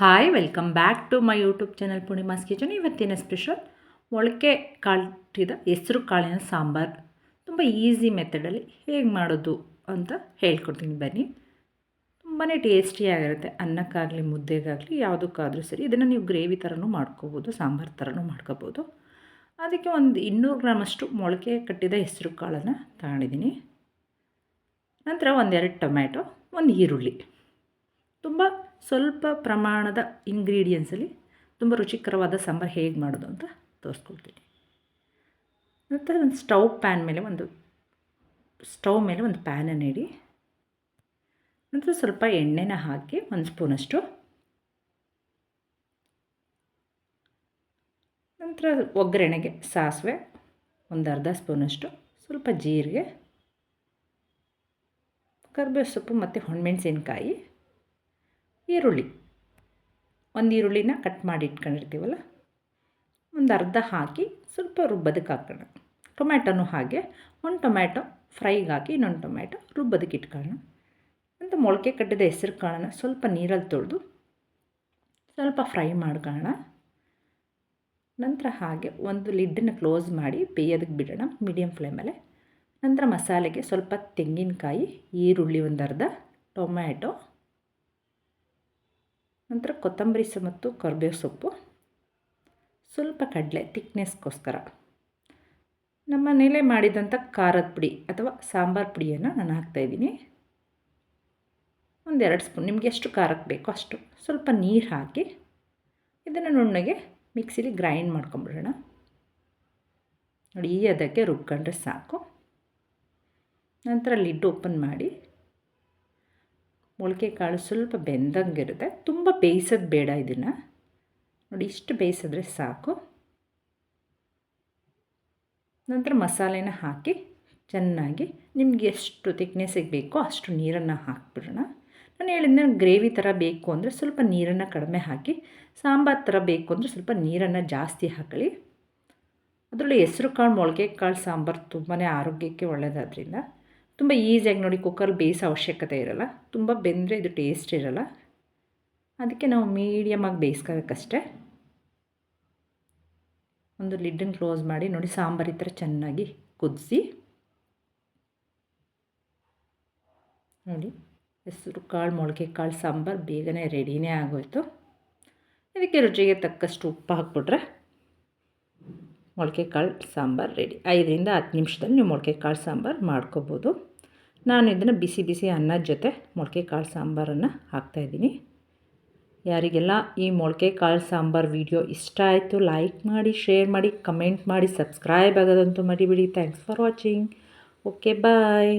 Hi welcome back to my YouTube channel Poornima's kitchen ಇವತ್ತಿನ special ಮೊಳಕೆ ಕಾಳಿದ ಹೆಸರು ಕಾಳಿನ ಸಾಂಬಾರು. ತುಂಬ ಈಸಿ ಮೆಥಡಲ್ಲಿ ಹೇಗೆ ಮಾಡೋದು ಅಂತ ಹೇಳ್ಕೊಡ್ತೀನಿ ಬನ್ನಿ. ತುಂಬಾ ಟೇಸ್ಟಿಯಾಗಿರುತ್ತೆ ಅನ್ನಕ್ಕಾಗಲಿ, ಮುದ್ದೆಗಾಗಲಿ, ಯಾವುದಕ್ಕಾದರೂ ಸರಿ. ಇದನ್ನು ನೀವು ಗ್ರೇವಿ ಥರನೂ ಮಾಡ್ಕೋಬೋದು, ಸಾಂಬಾರು ಥರನೂ ಮಾಡ್ಕೋಬೋದು. ಅದಕ್ಕೆ ಒಂದು ಇನ್ನೂರು ಗ್ರಾಮಷ್ಟು ಮೊಳಕೆ ಕಟ್ಟಿದ ಹೆಸರು ಕಾಳನ್ನು ತಗೊಂಡಿದ್ದೀನಿ. ನಂತರ ಒಂದೆರಡು ಟೊಮ್ಯಾಟೊ, ಒಂದು ಈರುಳ್ಳಿ. ತುಂಬ ಸ್ವಲ್ಪ ಪ್ರಮಾಣದ ಇಂಗ್ರೀಡಿಯೆಂಟ್ಸಲ್ಲಿ ತುಂಬ ರುಚಿಕರವಾದ ಸಾಂಬಾರು ಹೇಗೆ ಮಾಡೋದು ಅಂತ ತೋರಿಸ್ಕೊಳ್ತೀನಿ. ನಂತರ ಒಂದು ಸ್ಟವ್ ಪ್ಯಾನ್ ಮೇಲೆ ಒಂದು, ಸ್ಟವ್ ಮೇಲೆ ಒಂದು ಪ್ಯಾನನ್ನು ಇಡಿ. ನಂತರ ಸ್ವಲ್ಪ ಎಣ್ಣೆನ ಹಾಕಿ ಒಂದು ಸ್ಪೂನಷ್ಟು. ನಂತರ ಒಗ್ಗರಣೆಗೆ ಸಾಸಿವೆ ಒಂದು ಅರ್ಧ ಸ್ಪೂನಷ್ಟು, ಸ್ವಲ್ಪ ಜೀರಿಗೆ ಕರಿಬೇವು ಸೊಪ್ಪು ಮತ್ತು ಹೊಣಮೆಣಸಿನ್ಕಾಯಿ. ಈರುಳ್ಳಿ. ಒಂದು ಈರುಳ್ಳಿನ ಕಟ್ ಮಾಡಿ ಇಟ್ಕೊಂಡಿರ್ತೀವಲ್ಲ? ಒಂದು ಅರ್ಧ ಹಾಕಿ ಸ್ವಲ್ಪ ರುಬ್ಬದಕ್ಕೆ ಹಾಕೋಣ. ಟೊಮ್ಯಾಟೊನೂ ಹಾಗೆ, ಒಂದು ಟೊಮ್ಯಾಟೊ ಫ್ರೈಗೆ ಹಾಕಿ ಇನ್ನೊಂದು ಟೊಮ್ಯಾಟೊ ರುಬ್ಬದಕ್ಕೆ ಇಟ್ಕೊಳ್ಳೋಣ. ಅಂತ ಮೊಳಕೆ ಕಟ್ಟಿದ ಹೆಸರು ಕಾಳನ್ನ ಸ್ವಲ್ಪ ನೀರಲ್ಲಿ ತೊಳೆದು ಸ್ವಲ್ಪ ಫ್ರೈ ಮಾಡ್ಕೊಳ್ಳೋಣ. ನಂತರ ಹಾಗೆ ಒಂದು ಲಿಡ್ಡನ್ನು ಕ್ಲೋಸ್ ಮಾಡಿ ಬೇಯೋದಕ್ಕೆ ಬಿಡೋಣ ಮೀಡಿಯಮ್ ಫ್ಲೇಮಲ್ಲೇ ನಂತರ ಮಸಾಲೆಗೆ ಸ್ವಲ್ಪ ತೆಂಗಿನಕಾಯಿ, ಈರುಳ್ಳಿ ಒಂದು ಅರ್ಧ, ಟೊಮ್ಯಾಟೊ ನಂತರ ಕೊತ್ತಂಬರಿ ಸೊಪ್ಪು ಮತ್ತು ಕರ್ಬೇವು ಸೊಪ್ಪು. ಸ್ವಲ್ಪ ಕಡಲೆ ತಿಕ್ನೆಸ್ಗೋಸ್ಕರ ನಮ್ಮ ಮನೇಲೆ ಮಾಡಿದಂಥ ಖಾರದ ಪುಡಿ ಅಥವಾ ಸಾಂಬಾರು ಪುಡಿಯನ್ನು ನಾನು ಹಾಕ್ತಾಯಿದ್ದೀನಿ ಒಂದೆರಡು ಸ್ಪೂನ್, ನಿಮಗೆ ಎಷ್ಟು ಖಾರಕ್ಕೆ ಬೇಕೋ ಅಷ್ಟು. ಸ್ವಲ್ಪ ನೀರು ಹಾಕಿ ಇದನ್ನು ನುಣ್ಣಗೆ ಮಿಕ್ಸಿಲಿ ಗ್ರೈಂಡ್ ಮಾಡ್ಕೊಂಬಿಡೋಣ. ನೋಡಿ ಅದಕ್ಕೆ ರುಬ್ಕೊಂಡ್ರೆ ಸಾಕು. ನಂತರ ಲಿಡ್ ಓಪನ್ ಮಾಡಿ ಮೊಳಕೆ ಕಾಳು ಸ್ವಲ್ಪ ಬೆಂದಂಗಿರುತ್ತೆ. ತುಂಬ ಬೇಯಿಸೋದು ಬೇಡ ಇದನ್ನು. ನೋಡಿ ಇಷ್ಟು ಬೇಯಿಸಿದ್ರೆ ಸಾಕು. ನಂತರ ಮಸಾಲೆನ ಹಾಕಿ ಚೆನ್ನಾಗಿ ನಿಮ್ಗೆ ಎಷ್ಟು ತಿಕ್ನೆಸ್ಸಿಗೆ ಬೇಕೋ ಅಷ್ಟು ನೀರನ್ನು ಹಾಕ್ಬಿಡೋಣ. ನಾನು ಹೇಳಿದ್ನ ಗ್ರೇವಿ ಥರ ಬೇಕು ಅಂದರೆ ಸ್ವಲ್ಪ ನೀರನ್ನು ಕಡಿಮೆ ಹಾಕಿ, ಸಾಂಬಾರು ಥರ ಬೇಕು ಅಂದರೆ ಸ್ವಲ್ಪ ನೀರನ್ನು ಜಾಸ್ತಿ ಹಾಕಲಿ ಅದರಲ್ಲಿ ಹೆಸ್ರು ಕಾಳು, ಮೊಳಕೆ ಕಾಳು, ಸಾಂಬಾರು ತುಂಬಾ ಆರೋಗ್ಯಕ್ಕೆ ಒಳ್ಳೆಯದಾದ್ರಿಂದ ತುಂಬ ಈಸಿಯಾಗಿ ನೋಡಿ ಕುಕ್ಕರ್ ಬೇಯಿಸೋ ಅವಶ್ಯಕತೆ ಇರೋಲ್ಲ. ತುಂಬ ಬೆಂದರೆ ಇದು ಟೇಸ್ಟ್ ಇರೋಲ್ಲ. ಅದಕ್ಕೆ ನಾವು ಮೀಡಿಯಮಾಗಿ ಬೇಯಿಸ್ಕೋಬೇಕಷ್ಟೆ. ಒಂದು ಲಿಡ್ಡನ್ನು ಕ್ಲೋಸ್ ಮಾಡಿ ನೋಡಿ ಸಾಂಬಾರು ಈ ಥರ ಚೆನ್ನಾಗಿ ಕುದಿಸಿ. ನೋಡಿ, ಹೆಸರು, ಕಾಳು, ಮೊಳಕೆ, ಕಾಳು, ಸಾಂಬಾರು ಬೇಗನೆ ರೆಡಿನೇ ಆಗೋಯ್ತು. ಇದಕ್ಕೆ ರುಚಿಗೆ ತಕ್ಕಷ್ಟು ಉಪ್ಪು ಹಾಕ್ಬಿಟ್ರೆ ಮೊಳಕೆ ಕಾಳು, ಸಾಂಬಾರು ರೆಡಿ. ಐದರಿಂದ ಹತ್ತು ನಿಮಿಷದಲ್ಲಿ ನೀವು ಮೊಳಕೆ ಕಾಳು, ಸಾಂಬಾರು ಮಾಡ್ಕೋಬೋದು. ನಾನು ಇದನ್ನು ಬಿಸಿ ಬಿಸಿ ಅನ್ನದ ಜೊತೆ ಮೊಳಕೆ ಕಾಳು ಸಾಂಬಾರನ್ನು ಹಾಕ್ತಾಯಿದ್ದೀನಿ ಯಾರಿಗೆಲ್ಲ ಈ ಮೊಳಕೆ ಕಾಳು ಸಾಂಬಾರು ವಿಡಿಯೋ ಇಷ್ಟ ಆಯಿತು ಲೈಕ್ ಮಾಡಿ ಶೇರ್ ಮಾಡಿ ಕಮೆಂಟ್ ಮಾಡಿ ಸಬ್ಸ್ಕ್ರೈಬ್ ಆಗೋದಂತೂ ಮರಿಬಿಡಿ. Thanks for watching okay bye